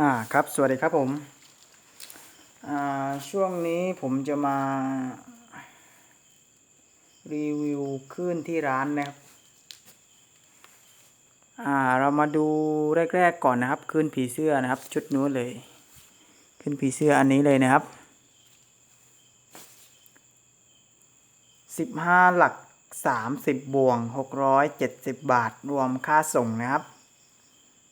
อ่าครับสวัสดีครับผมอ่าช่วงนี้ผมจะมารีวิวขึ้นที่ร้านนะครับอ่าเรามาดูแรกๆก่อนนะครับขึ้นผีเสื้อนะครับ ชุดนู้นเลย ขึ้นผีเสื้ออันนี้เลยนะครับสิบห้าหลักสามสิบบวงหกร้อยเจ็ดสิบบาทรวมค่าส่งนะครับ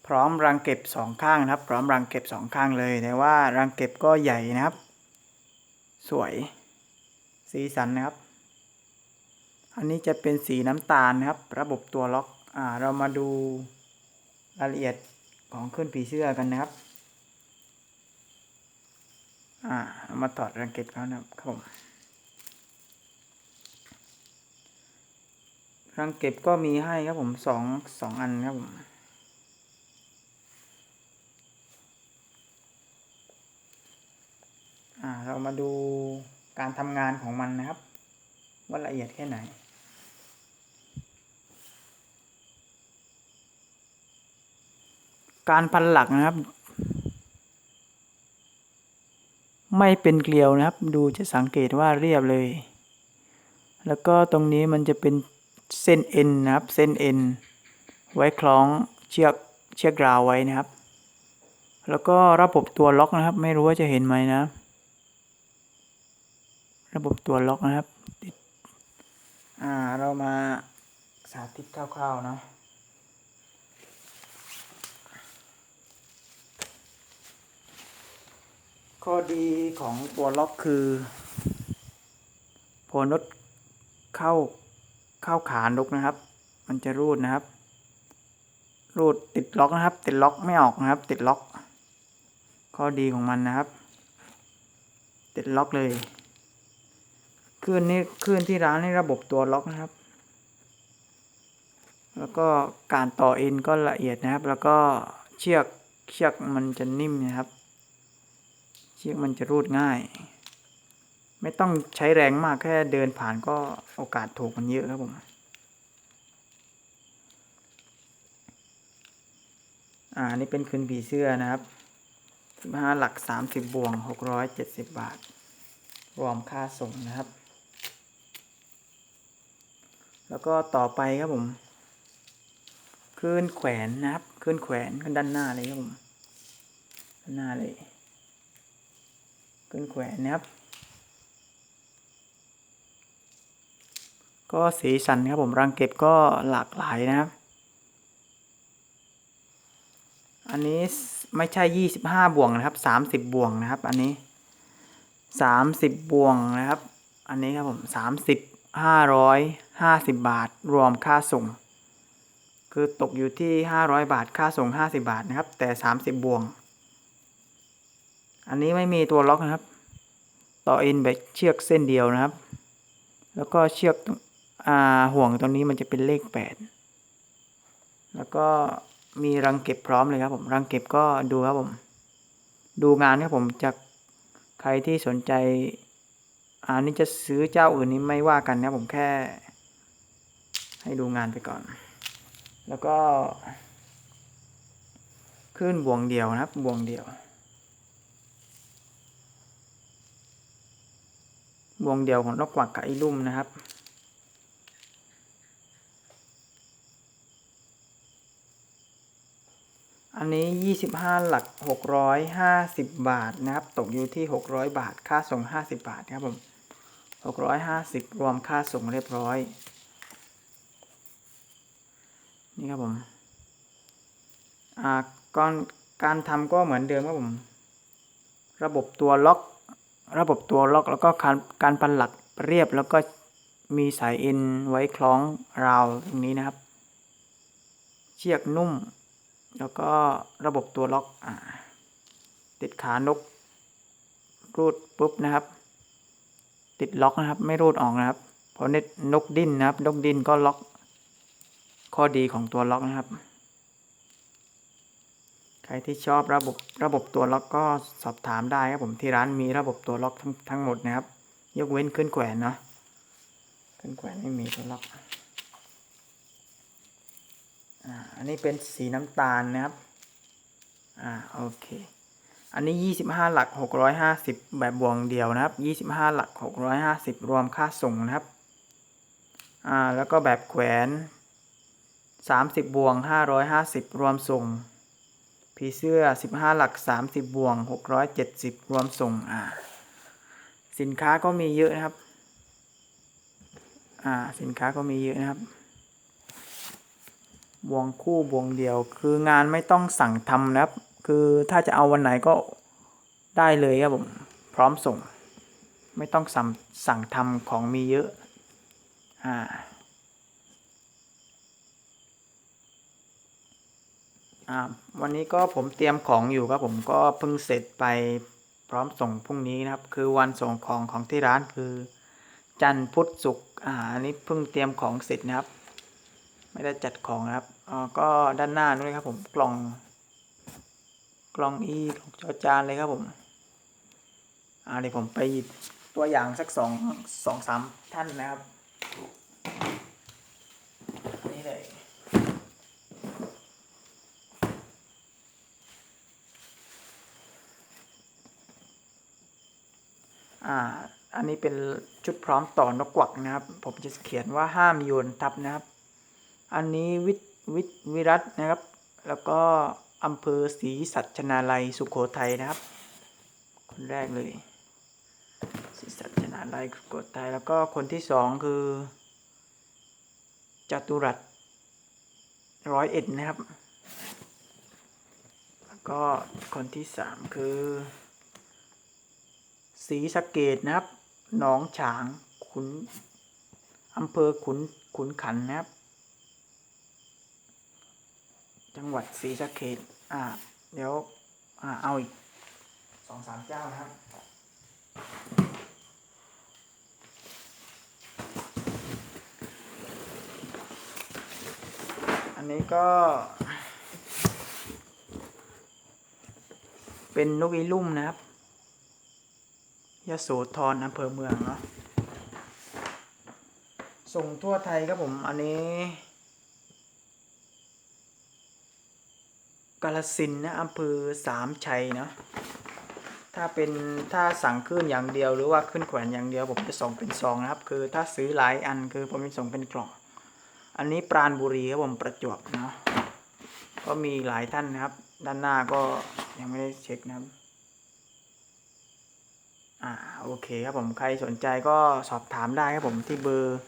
พร้อมรังเก็บสองข้างนะครับ พร้อมรังเก็บสองข้างเลยแต่ว่ารังเก็บก็ใหญ่นะครับ สวย สีสันนะครับ อันนี้จะเป็นสีน้ำตาลนะครับ ระบบตัวล็อกอ่าเรามาดูรายละเอียดของขึ้นผีเสื้อกันนะครับอ่าเรามาถอดรังเก็บเขานะครับผมรังเก็บก็มีให้ครับผมสองสองอันครับผม อ่า เรา มาดูการทำงานของมันนะครับ ว่าละเอียดแค่ไหน การพันหลักนะครับ ไม่เป็นเกลียวนะครับ ดูจะสังเกตว่าเรียบเลย แล้วก็ตรงนี้มันจะเป็นเส้นเอ็นนะครับ เส้นเอ็นไว้คล้องเชือกเชือกราวไว้นะครับ แล้วก็ระบบตัวล็อกนะครับ ไม่รู้ว่าจะเห็นไหมนะระ บบตัวล็อกนะครับติดอ่าเรามาสาธิตคร่าวๆนะข้อดีของตัวล็อกคือ พอนดเข้าเข้าขานกนะครับ มันจะรูดนะครับ รูดติดล็อกนะครับ ติดล็อกไม่ออกนะครับ ติดล็อก ข้อดีของมันนะครับ ติดล็อกเลย คลื่นนี่คลื่นที่ร้านนี่ระบบตัวล็อกนะครับ แล้วก็การต่อเอ็นก็ละเอียดนะครับ แล้วก็เชือกเชือกมันจะนิ่มนะครับ เชือกมันจะรูดง่าย ไม่ต้องใช้แรงมากแค่เดินผ่านก็โอกาสถูกมันเยอะครับผมอ่านี่เป็นคืนผีเสื้อนะครับสิบห้าหลักสามสิบบวงหกร้อยเจ็ดสิบบาท รวมค่าส่งนะครับ แล้วก็ต่อไปครับผมคลื่นแขวนนะครับคลื่นแขวนขึ้นด้านหน้าเลยครับผมด้านหน้าเลยคลื่นแขวนนะครับ ก็สีสันครับผมรังเก็บก็หลากหลายนะครับ อันนี้ไม่ใช่ยี่สิบห้าบ่วงนะครับสามสิบบ่วงนะครับ อันนี้สามสิบบ่วงนะครับ อันนี้ครับผมสามสิบห้าร้อยห้าสิบบาท รวมค่าส่ง คือตกอยู่ที่ห้าร้อยบาท ค่าส่งห้าสิบาทนะครับ แต่สามสิบบ่วง อันนี้ไม่มีตัวล็อกนะครับ ต่ออินแบบเชือกเส้นเดียวนะครับ แล้วก็เชือกอห่วงตรงนี้มันจะเป็นเลขแปดแล้วก็มีรังเก็บพร้อมเลยครับผม รังเก็บก็ดูครับผม ดูงานครับผมจากใครที่สนใจ อันนี้จะซื้อเจ้าอื่นนี้ไม่ว่ากันนะผมแค่ ให้ดูงานไปก่อน แล้วก็ ขึ้นบวงเดียวนะครับบวงเดียวบวงเดียวของนกกวักกับไอ้ลุ่มนะครับ อันนี้ยี่สิบห้าหลักหกร้อยห้าสิบบาทนะครับ ตกอยู่ที่หกร้อยบาท ค่าส่งห้าสิบบาทครับผมหกร้อยห้าสิบรวมค่าส่งเรียบร้อย นี่ครับผม อ่าก่อนการทำก็เหมือนเดิมครับผม ระบบตัวล็อก ระบบตัวล็อกแล้วก็การการปันหลักเรียบแล้วก็มีสายเอ็นไว้คล้องราวตรงนี้นะครับ เชือกนุ่ม แล้วก็ระบบตัวล็อกอติดขานก รูดปุ๊บนะครับ ติดล็อกนะครับ ไม่รูดออกนะครับเพราะเน็ตนกดิ้นนะครับ นกดิ้นก็ล็อก ข้อดีของตัวล็อกนะครับ ใครที่ชอบระบบระบบตัวล็อกก็สอบถามได้ครับผมที่ร้านมีระบบตัวล็อกทั้งทั้งหมดนะครับ ยกเว้นขึ้นแขวนเนาะขึ้นแขวนไม่มีตัวล็อก อ่าอันนี้เป็นสีน้ำตาลนะครับอ่าโอเคอันนี้ยี่สิบห้าหลักหกร้อยห้าสิบแบบบวงเดียวนะครับยี่สิบห้าหลักหกร้อยห้าสิบรวมค่าส่งนะครับอ่าแล้วก็แบบแขวนสามสิบบวงห้าร้อยห้าสิบรวมส่งผีเสื้อสิบห้าหลักสามสิบบวงหกร้อยเจ็ดสิบรวมส่งอ่าสินค้าก็มีเยอะนะครับอ่าสินค้าก็มีเยอะนะครับ บวงคู่บวงเดียว คืองานไม่ต้องสั่งทำนะครับ คือถ้าจะเอาวันไหนก็ได้เลยครับผม พร้อมส่ง ไม่ต้องสั่งสั่งทำของมีเยอะ อ่า อ่า วันนี้ก็ผมเตรียมของอยู่ครับผมก็เพิ่งเสร็จไปพร้อมส่งพรุ่งนี้นะครับ คือวันส่งของของที่ร้านคือ จันทร์พุธศุกร์อ่าอันนี้เพิ่งเตรียมของเสร็จนะครับ ไม่ได้จัดของนะครับ ก็ด้านหน้านู้นเลยครับผมกล่อง กล่องอีกล่องจอจานเลยครับผมอ่าเดี๋ยวผมไปหยิบตัวอย่างสักสองสองสามท่านนะครับนนี้เลยอ่าอันนี้เป็นชุดพร้อมต่อนกกวักนะครับ ผมจะเขียนว่าห้ามโยนทับนะครับ อันนี้วิท วิทวิรัตนะครับ แล้วก็อำเภอศรีสัชนาลัยสุโขทัยนะครับ คนแรกเลยศรีสัชนาลัยสุโขทัยแล้วก็คนที่สองคือจตุรัสร้อยเอ็ดนะครับ แล้วก็คนที่สามคือศรีสะเกดนะครับ หนองฉางขุนอำเภอขุนขุนขันนะครับ จังหวัดศรีสะเกดอ่า เดี๋ยว อ่า เอาอีกสองสามเจ้านะครับ อันนี้ก็ เป็นนกอีลุ่มนะครับยโสธรอำเภอเมืองเนาะส่งทั่วไทยครับผม อันนี้าลสินนะอำเภอสามชัยเนาะถ้าเป็นถ้าสั่งขึ้นอย่างเดียวหรือว่าขึ้นแขวนอย่างเดียวผมจะส่งเป็นซองนะครับ คือถ้าซื้อหลายอันคือผมจะส่งเป็นกล่องอันนี้ปราณบุรีครับผมประจวบเนาะก็มีหลายท่านนะครับ ด้านหน้าก็ยังไม่ได้เช็คนะครับอ่าโอเคครับผมใครสนใจก็สอบถามได้ครับผมที่เบอร์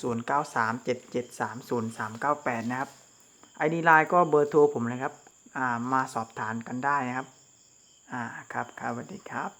0 9 3 7 7 3 0 3 9 8 นะครับ ID Line ก็เบอร์โทรผมนะครับ มาสอบถามกันได้นะครับ อ่าครับครับสวัสดีครับ